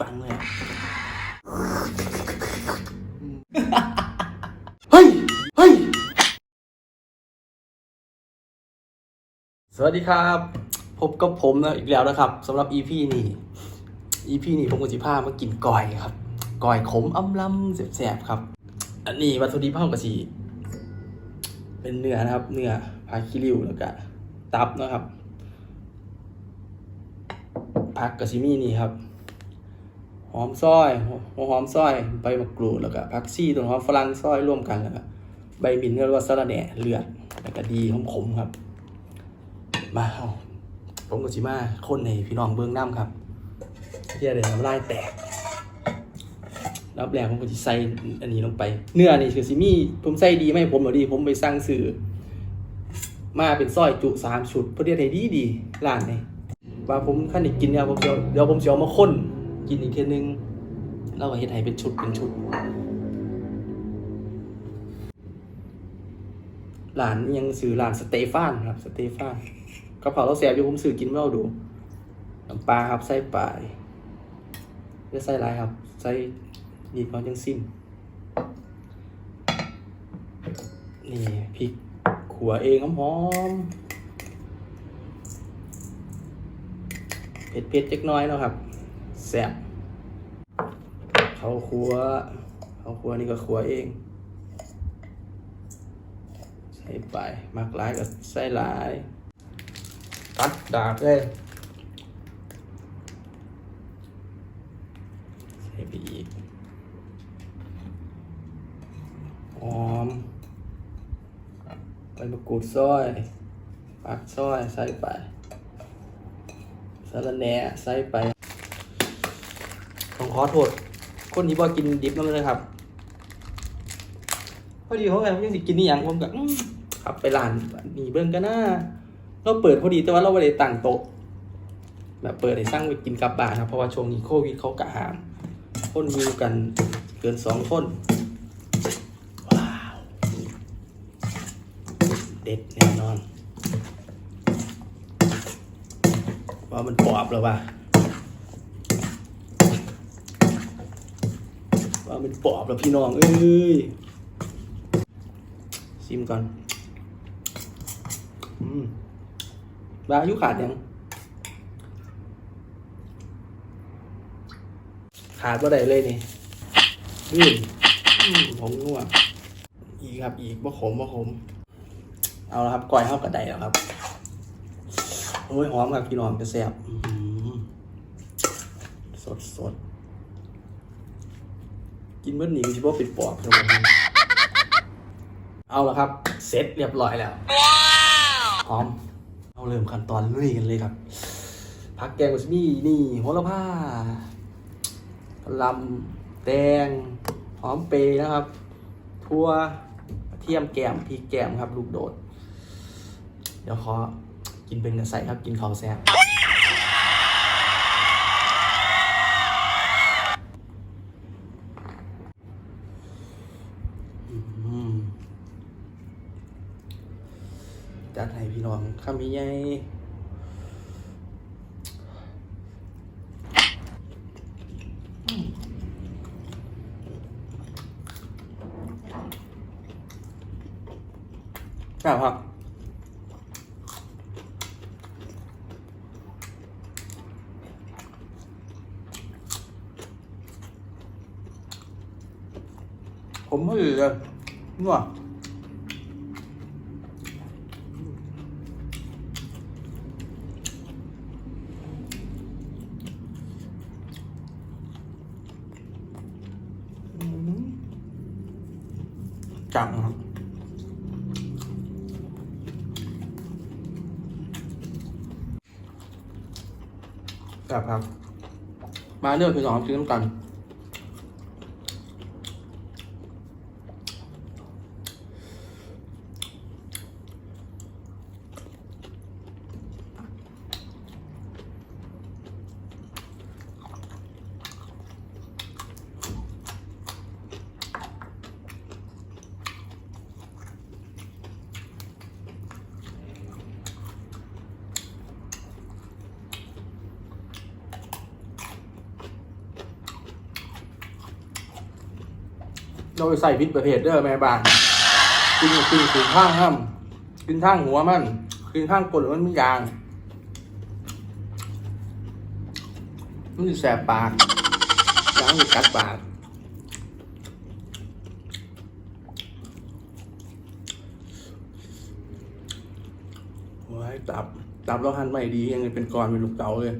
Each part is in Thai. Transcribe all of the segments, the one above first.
ปังเลย เฮ้ย เฮ้ย สวัสดีครับ พบกับผมนะอีกแล้วนะครับสำหรับ EP นี้ EP นี้ผมกับสิพามากินก่อยครับก่อยขมอำลำแสบๆครับ อันนี้วัตถุดิบเพิ่มกับสีเป็นเนื้อนะครับ เนื้อพาคิริวแล้วก็ตับนะครับผักกะซิมีนี่ครับ หอมซอยหัวหอมซอย ใบมะกรูดแล้วก็ผักชีต้นหอมฝรั่งซอยร่วมกันแล้วก็ใบมินท์เรียกว่าสะระแหน่เลือดแล้วก็ดีหอมขมครับ มาเอาผมกับจิมาคนในพี่น้องเบื้องน้ำครับเที่ยเดี๋ยวน้ำลายแตกรับแรกผมก็จะใส่อันนี้ลงไป เนื้อนี่คือซิมี่ผมใส่ดีไหมผมหรอดี ผมไปสั่งซื้อมาเป็นซอยจุสามชุดเพื่อที่ให้ดีดีร้านนี่ว่าผมขั้นอีกกินเนี่ยผมเดี๋ยวเดี๋ยวผมจะเอามาค้น กินอีกเทีนึงแล้วก็เฮ็ดให้เป็นชุดเป็นชุดร้านยังซื้อร้านสเตฟานครับสเตฟานกระเพราเราแซ่บอยู่ผมซื้อกินไม่เอาดูน้ำปลาครับใส่ปลายไม่ใส่ลายครับใส่ดีก่อนยังซิมนี่พริกขัวเองหอมๆเผ็ดๆจักน้อยเนาะครับแซ่บ เขาครัวเขาครัวนี่ก็ครัวเอง ใส่ไปมักหลายก็ใส่หลาย ตัดดาบเลยใส่ไปอีกหอมใบมะกรูดซอยปักซอยใส่ไปสารแหน่ใส่ไปต้องขอโทษ คนที่บ่กินดิบนั่นเลยครับ พอดีเขาไงผมยังสิกินนี่ยังผมก็ขับไปร้านนี่เบิ่งกันนะเราเปิดพอดีแต่ว่าเราไม่ได้ตั้งโต๊ะแบบเปิดให้สร้างไปกินกับบ้านครับเพราะว่าช่วงนี้โควิดเขากะหามคนมีกันเกินสองคนว้าวเด็ดแน่นอน ว่ามันปอบแล้วว่ะ ว่ามันปอบแล้วพี่น้อง เอ้ยซิมก่อนอืมบาอายุขาดยัง ขาดว่าใดเลยนี่อืมอืมผมนัวอีกครับ อีกบ่ขมบ่ขม เอาละครับก้อยเข้ากับใดแล้วครับ โอ้ยหอมครับพี่น้องจะแซ่บอื้อหือสดสด กินเมื่อนี้ชิบว่าเป็นปอบเอาละครับ เสร็จเรียบร้อยแล้วพร้อมเอาเริ่มขั้นตอนลุยกันเลยครับผักแกงกัสมี่นี่โหระพาลำแตงหอมเปรย์นะครับทั่วเทียมแกมพริกแกมครับ ลูกโดด เดี๋ยวขอกินเป็นกระใสครับกินข้าวแซ่บ จัดให้พี่น้องคำใหญ่ครับครับผมไม่ดีเลยนัวอืมจังครับ ครับครับ มาเลือกพี่น้องกินน้ำกัน เราใส่พิษประเภทเด้อแม่บ้านกินกินกินข้างห้ามกินข้างหัวมันกินข้างกดมันมียางมันแสบปากยางจะกัดปากโอ้ยตับ ตับเราหั่นไม่ดียังไงเป็นก้อนเป็นลูกเต๋าเลย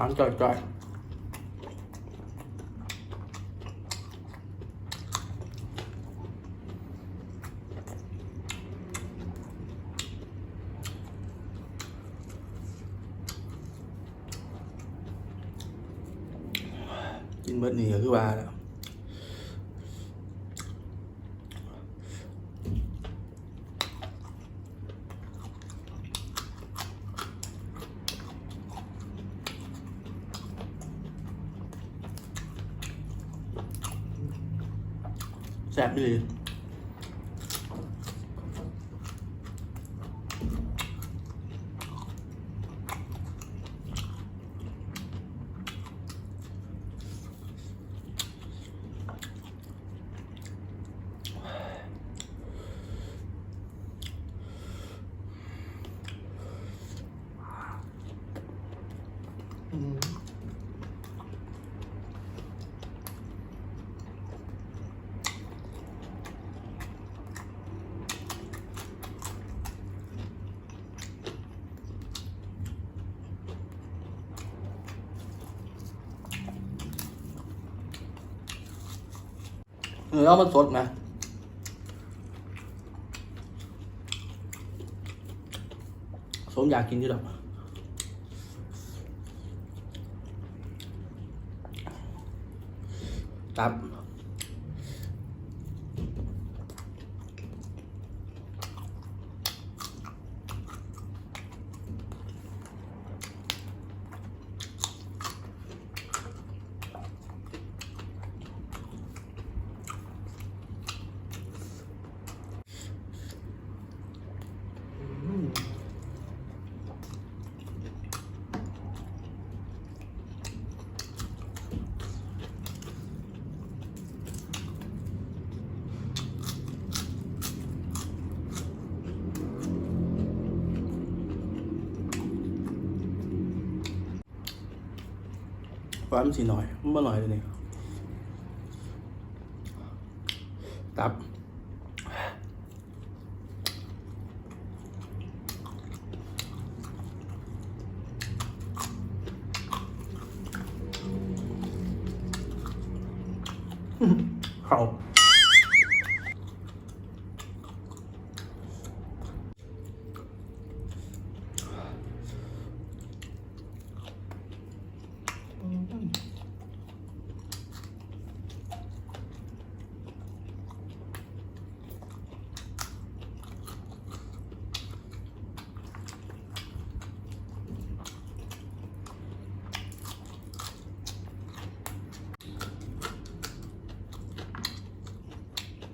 ร้านจ่อยๆกินเบิดนี่ก็คือว่า แซ่บดี เนื้อมันสดนะสมอยากกินที่หรอกตับ หวานมันสีหน่อยมันบ่หน่อยเลยนี่ตับเ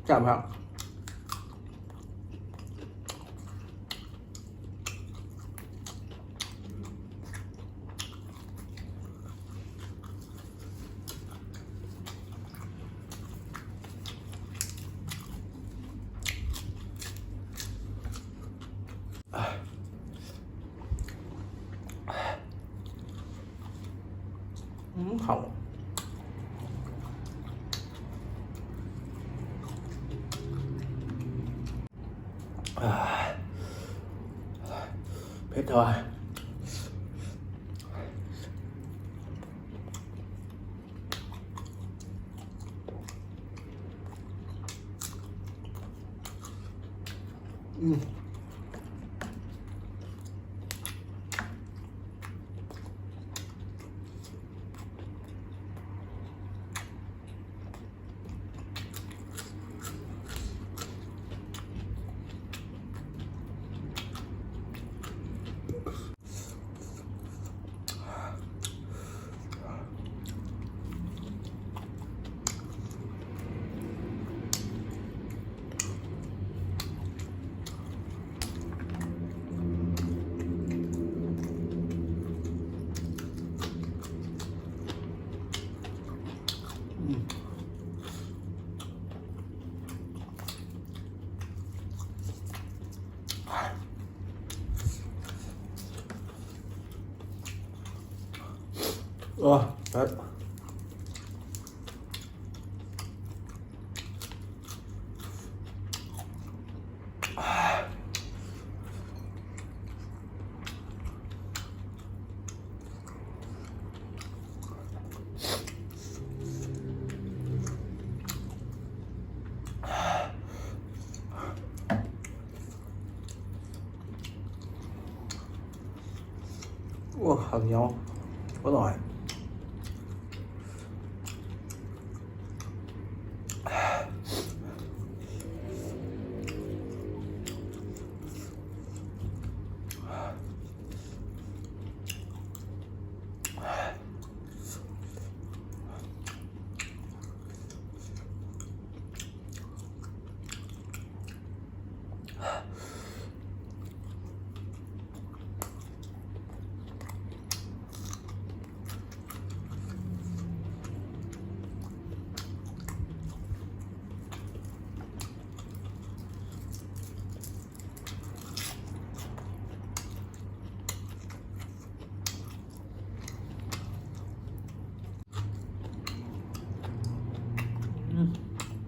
ขาจับครับ อืมเขาอ่า เผ็ ดเท่าไหร่อืม โอ้ครับ โอ้ข้าวเหนียวอร่อย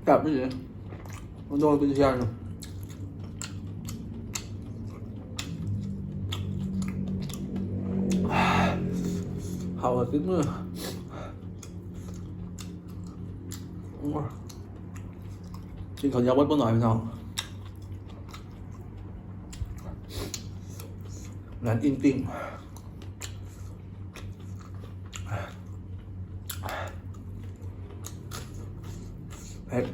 กลับไม่เลยมันโดนเป็นเชียงเขาอะติดมือโอ้ยกินข้าวเยววัดบ่หน่อยพี่น้องร้านอินติ้งเผ็ด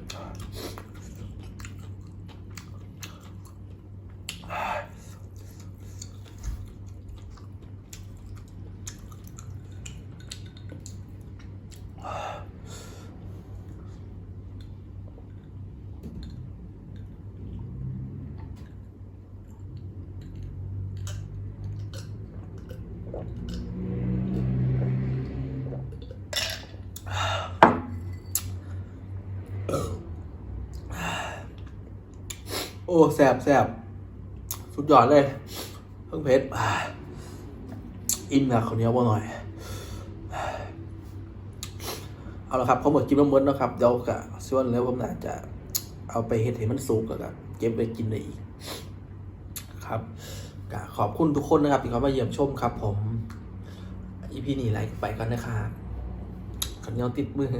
โอ้แสบแสบสุดยอดเลยเพิ่งเพชรอินนะเขาวเหนี้ยวบ่หน่อย เอาละครับเขาหมดกินน้ำมันแล้วครับเดี๋ยวกะส่วนแล้วผมน่าจะเอาไปเฮ็ดให้มันสุกแล้วก็เก็บไปกินได้อีก ครับกะขอบคุณทุกคนนะครับที่เขามาเยี่ยมชมครับ ผมอีพีนี้ไลค์ไปกันนะครับขันเหนียวติดมือ